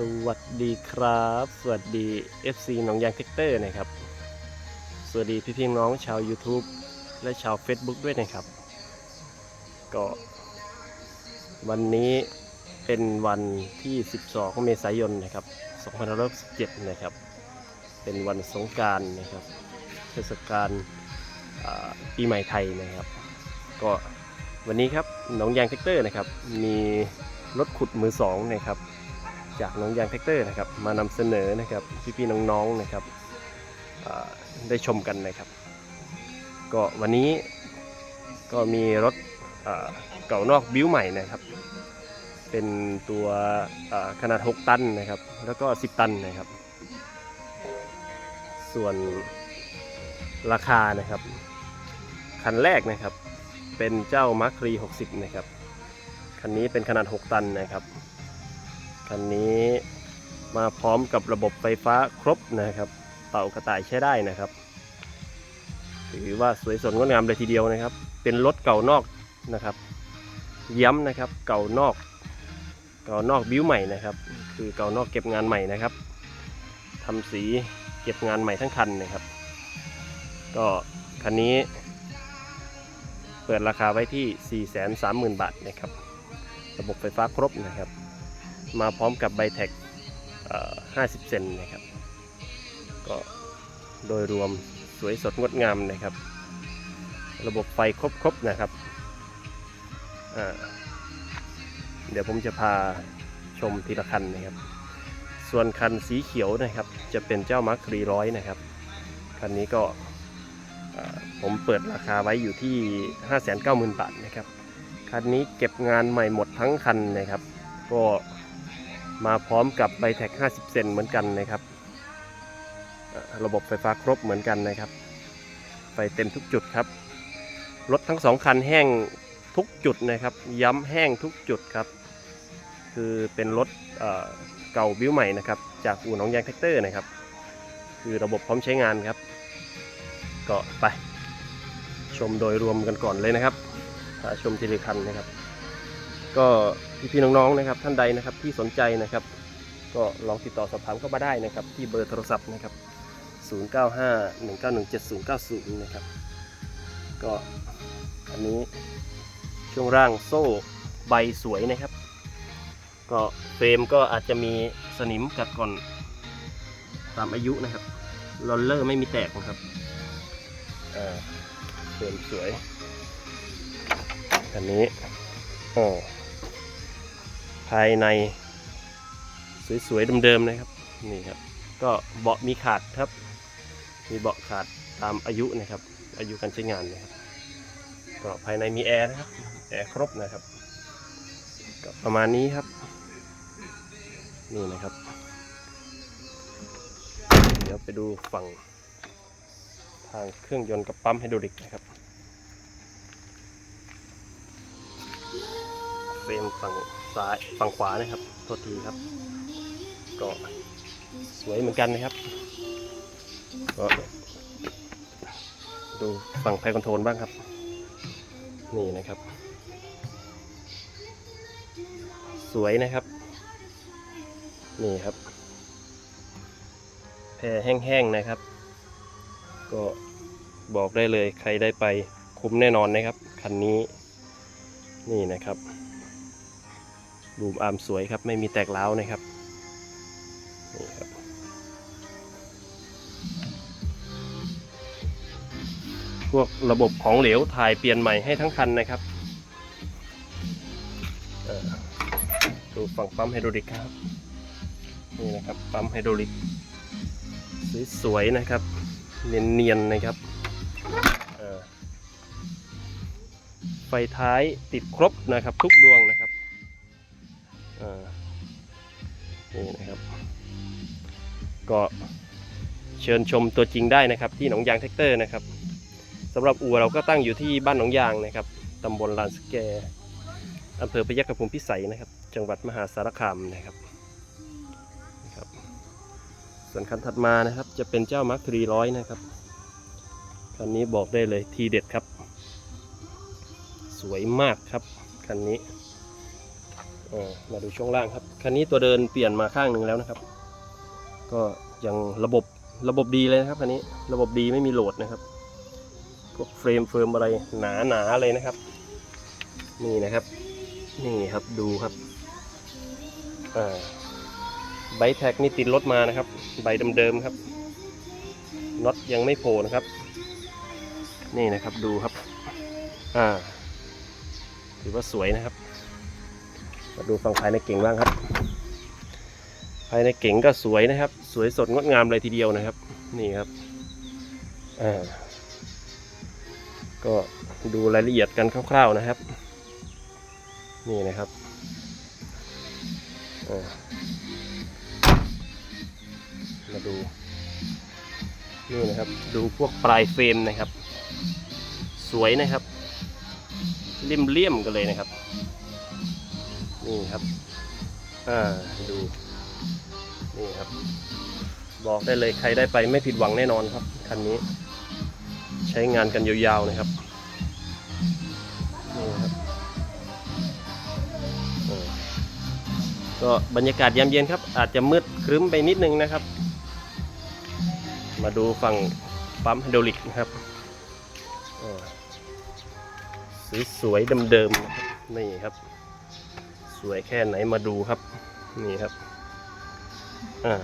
สวัสดีครับ สวัสดี FC หนองยางเทคเตอร์นะครับ สวัสดีพี่พี่น้องชาว YouTube และชาว Facebook ด้วยนะครับ ก็ วันนี้เป็นวันที่ 12 เมษายนนะครับ2567นะครับ เป็นวันสงการนะครับ เทศกาลปีใหม่ไทยนะครับ ก็วันนี้ครับหนองยางเทคเตอร์นะครับ มีรถขุดมือสองนะครับ จากน้องยางแท็กเตอร์นะครับ มานำเสนอนะครับพี่ๆน้องๆนะครับได้ชมกันนะครับ ก็วันนี้ก็มีรถเก่านอกบิ้วใหม่นะครับ เป็นตัวขนาด 6 ตันนะครับ แล้วก็ 10 ตันนะครับ ส่วนราคานะครับ คันแรกนะครับ เป็นเจ้ามาร์ครี60 นะครับ คันนี้เป็นขนาด 6 ตันนะครับ คันนี้มาพร้อมกับระบบไฟฟ้าครบนะครับ เป่ากระต่ายใช้ได้นะครับ ถือว่าสวยสดงดงามเลยทีเดียวนะครับ เป็นรถเก่านอกนะครับ ย้ำนะครับเก่านอก เก่านอกบิ้วใหม่นะครับ คือเก่านอกเก็บงานใหม่นะครับทำสีเก็บงานใหม่ทั้งคันนะครับ ก็คันนี้ เปิดราคาไว้ที่ 430,000 บาทนะครับ ระบบไฟฟ้าครบนะครับ มาพร้อมกับใบแท็ก50 เซนนะครับ ก็โดยรวมสวยสดงดงามนะครับ ระบบไฟครบๆนะครับ เดี๋ยวผมจะพาชมทีละคันนะครับ ส่วนคันสีเขียวนะครับ จะเป็นเจ้ามาร์ครีร้อยนะครับ คันนี้ก็ผมเปิดราคาไว้อยู่ที่ 590,000 บาทนะครับ คันนี้เก็บงานใหม่หมดทั้งคันนะครับ ก็ มาพร้อมกับใบแท็ก 50 เซนเหมือนกันนะครับ ระบบไฟฟ้าครบเหมือนกันนะครับ ไฟเต็มทุกจุดครับ รถทั้งสองคันแห้งทุกจุดนะครับ ย้ำแห้งทุกจุดครับ คือเป็นรถเเก่าบิ้วใหม่นะครับ จากอู่หนองยางแท็กเตอร์นะครับ คือระบบพร้อมใช้งานครับ ก็ไป ชมโดยรวมกันก่อนเลยนะครับชมทีละคันนะครับ ก็ พี่ๆน้องๆนะครับ ท่านใดนะครับที่สนใจนะครับ ก็ลองติดต่อสอบถามเข้ามาได้นะครับ ที่เบอร์โทรศัพท์นะครับ 0951917090 นะครับ ก็อันนี้ช่วงร่างโซ่ใบสวยนะครับ ก็เฟรมก็อาจจะมีสนิมกัดก่อนตามอายุนะครับลอลเลอร์ไม่มีแตกนะครับเฟรมสวยอันนี้อ๋อ ภายในสวยๆเดิมๆนะครับนี่ครับ ก็เบาะมีขาดครับ มีเบาะขาดตามอายุนะครับ อายุการใช้งานนะครับก็ภายในมีแอร์นะครับแอร์ครบนะครับก็ประมาณนี้ครับนี่นะครับ เดี๋ยวไปดูฝั่งทางเครื่องยนต์กับปั๊มไฮดรอลิกนะครับเฟรมฝั่ง ซ้ายฝั่งขวานะครับโทษทีครับ ก็สวยเหมือนกันนะครับก็ดูฝั่งไฟคอนโทรลบ้างครับ นี่นะครับ สวยนะครับ นี่ครับแพรแห้งๆนะครับ ก็บอกได้เลยใครได้ไปคุ้มแน่นอนนะครับ คันนี้นี่นะครับ บูมอาร์มสวยครับ ไม่มีแตกร้านะครับนี่ครับ พวกระบบของเหลวถ่ายเปลี่ยนใหม่ให้ทั้งคันนะครับดูฝั่งปั๊มไฮดรอลิกครับ นี่นะครับปั๊มไฮดรอลิกสวยๆนะครับ เนียนๆนะครับไฟท้ายติดครบนะครับทุกดวงนะครับ นี่นะครับ ก็เชิญชมตัวจริงได้นะครับ ที่หนองยางแท็กเตอร์นะครับสำหรับอู่เราก็ตั้งอยู่ที่บ้านหนองยางนะครับตำบลลานสแกอำเภอพยัคฆภูมิพิสัยนะครับ จังหวัดมหาสารคามนะครับนะครับ ส่วนคันถัดมานะครับจะเป็นเจ้ามาร์คทรีร้อยนะครับคันนี้บอกได้เลยทีเด็ดครับ สวยมากครับคันนี้ มาดูช่วงล่างครับ คันนี้ตัวเดินเปลี่ยนมาข้างหนึ่งแล้วนะครับ ก็ยังระบบระบบดีเลยนะครับคันนี้ระบบดีไม่มีโหลดนะครับ พวกเฟรมเฟิร์มอะไรหนาหนาเลยนะครับ นี่นะครับ นี่ครับดูครับใบแท็กนี่ติดรถมานะครับ ใบเดิมๆครับน็อตยังไม่โผล่นะครับ นี่นะครับดูครับ อ่า ถือว่าสวยนะครับ มาดูฝั่งภายในเก่งบ้างครับ ภายในเก่งก็สวยนะครับ สวยสดงดงามเลยทีเดียวนะครับ นี่ครับอ่าก็ดูรายละเอียดกันคร่าวๆนะครับ นี่นะครับมาดูนี่นะครับดูพวกปลายเฟรมนะครับ สวยนะครับเรียมเลี่ยมๆกันเลยนะครับ นี่ครับ อ่า ดู นี่ครับ บอกได้เลยใครได้ไปไม่ผิดหวังแน่นอนครับ คันนี้ ใช้งานกันยาวๆนะครับ นี่ครับก็บรรยากาศยามเย็นครับ อาจจะมืดครึ้มไปนิดนึงนะครับ มาดูฝั่งปั๊มไฮดรอลิกนะครับเออสวยๆเดิมๆนะครับนี่ครับ สวยแค่ไหนมาดูครับ นี่ครับอ่า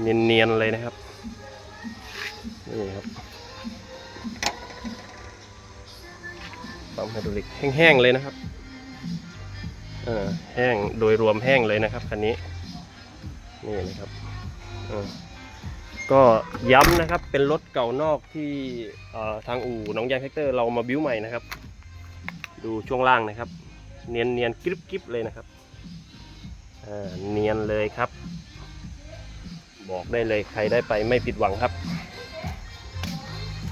เนียนๆเลยนะครับ นี่ครับปั๊มไฮดรอลิกแห้งๆเลยนะครับอ่าแห้งโดยรวมแห้งเลยนะครับคันนี้ นี่นะครับอ่าก็ย้ำนะครับเป็นรถเก่านอกที่ทางอู่น้องยางแท็กเตอร์เรามาบิ้วใหม่นะครับ ดูช่วงล่างนะครับ เนียนเนียนๆกริบกริบเลยนะครับเนียนเลยครับ บอกได้เลยใครได้ไปไม่ผิดหวังครับ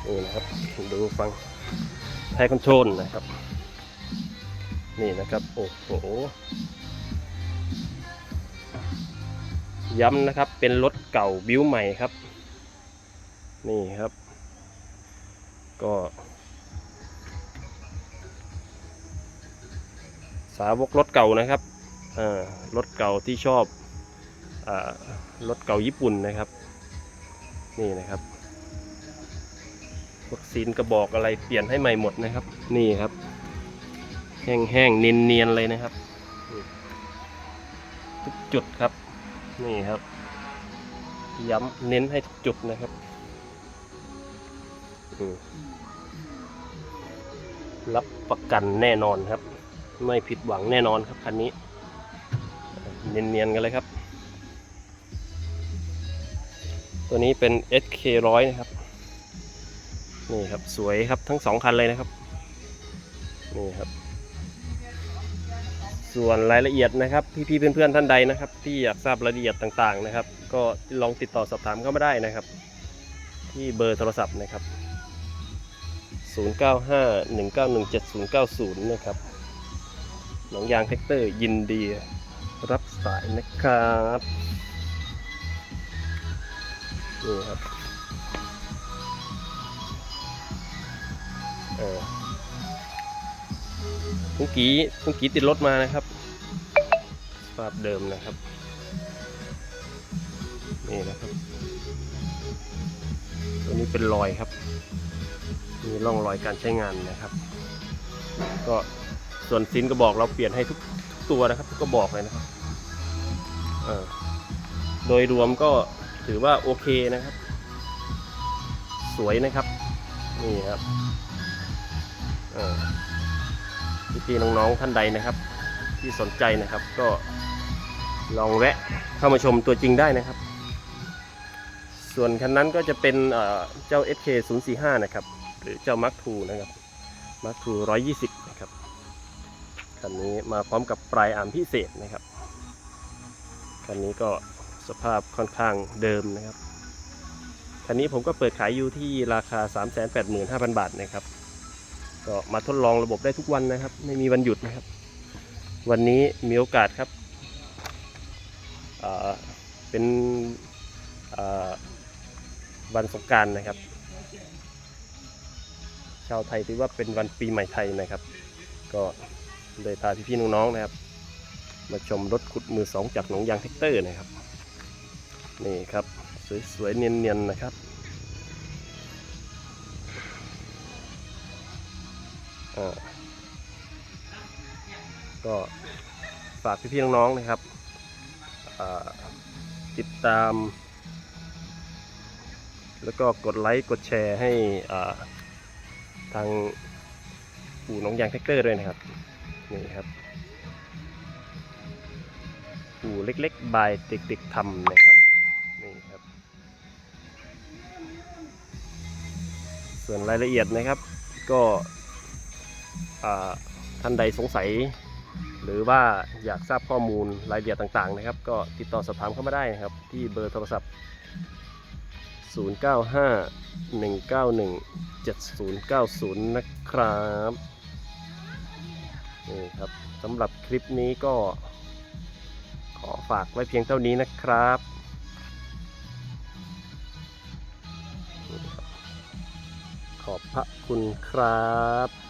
นี่นะครับดูฟังไทยคอนโทรลนะครับ นี่นะครับโอ้โหย้ำนะครับเป็นรถเก่าบิ้วใหม่ครับ นี่ครับ ก็ สาวกรถเก่านะครับอ่ารถเก่าที่ชอบอารถเก่าญี่ปุ่นนะครับ นี่นะครับพวกซีนกระบอกอะไรเปลี่ยนให้ใหม่หมดนะครับ นี่ครับ แห้งๆเนียนๆเลยนะครับทุกจุดครับ นี่ครับ ย้ำเน้นให้ทุกจุดนะครับรับประกันแน่นอนครับ ไม่ผิดหวังแน่นอนครับคันนี้ เนียนๆกันเลยครับ ตัวนี้เป็น SK 100นะครับ นี่ครับสวยครับทั้งสองคันเลยนะครับ นี่ครับ ส่วนรายละเอียดนะครับ พี่ๆเพื่อนๆท่านใดนะครับ ที่อยากทราบรายละเอียดต่างๆนะครับ ก็ลองติดต่อสอบถามเข้ามาได้นะครับ ที่เบอร์โทรศัพท์นะครับ 0951917090 นะครับ หนองยางแท็กเตอร์ยินดีรับสายนะครับนี่ครับเออเมื่อกี้เมื่อกี้ติดรถมานะครับสภาพเดิมนะครับ นี่นะครับ ตัวนี้เป็นรอยครับ มีร่องรอยการใช้งานนะครับ ก็ ส่วนซินกระบอกเราเปลี่ยนให้ทุกทุกตัวนะครับทุกกระบอกเลยนะครับโดยรวมก็ถือว่าโอเคนะครับ สวยนะครับนี่ครับพี่ๆน้องๆท่านใดนะครับ ที่สนใจนะครับก็ลองแวะเข้ามาชมตัวจริงได้นะครับ ส่วนคันนั้นก็จะเป็นเอ่อเจ้า SK 0 4 5นะครับ หรือเจ้า Mark II นะครับ Mark II 120 นะครับ คันนี้มาพร้อมกับปลายอาร์มพิเศษนะครับ คันนี้ก็สภาพค่อนข้างเดิมนะครับ คันนี้ผมก็เปิดขายอยู่ที่ราคา 385,000 บาทนะครับ ก็มาทดลองระบบได้ทุกวันนะครับ ไม่มีวันหยุดนะครับ วันนี้มีโอกาสครับ เป็นวันสงการนะครับ ชาวไทยถือว่าเป็นวันปีใหม่ไทยนะครับ ก็ เลยพาพี่ๆน้องๆนะครับ มาชมรถขุดมือสองจากหนองยางแท็กเตอร์นะครับ นี่ครับ สวยๆเนียนๆนะครับก็ฝากพี่ๆน้องๆนะครับ ติดตาม แล้วก็กดไลค์กดแชร์ให้ทางอู่หนองยางแท็กเตอร์ด้วยนะครับ นี่ครับอู่เล็กๆบายเด็กๆทำนะครับนี่ครับ ส่วนรายละเอียดนะครับ ก็ท่านใดสงสัย หรือว่าอยากทราบข้อมูลรายละเอียดต่างๆนะครับ ก็ติดต่อสอบถามเข้ามาได้นะครับ ที่เบอร์โทรศัพท์ 095 191 7090 นะครับ นี่ครับสำหรับคลิปนี้ก็ ขอฝากไว้เพียงเท่านี้นะครับนี่ครับขอบพระคุณครับ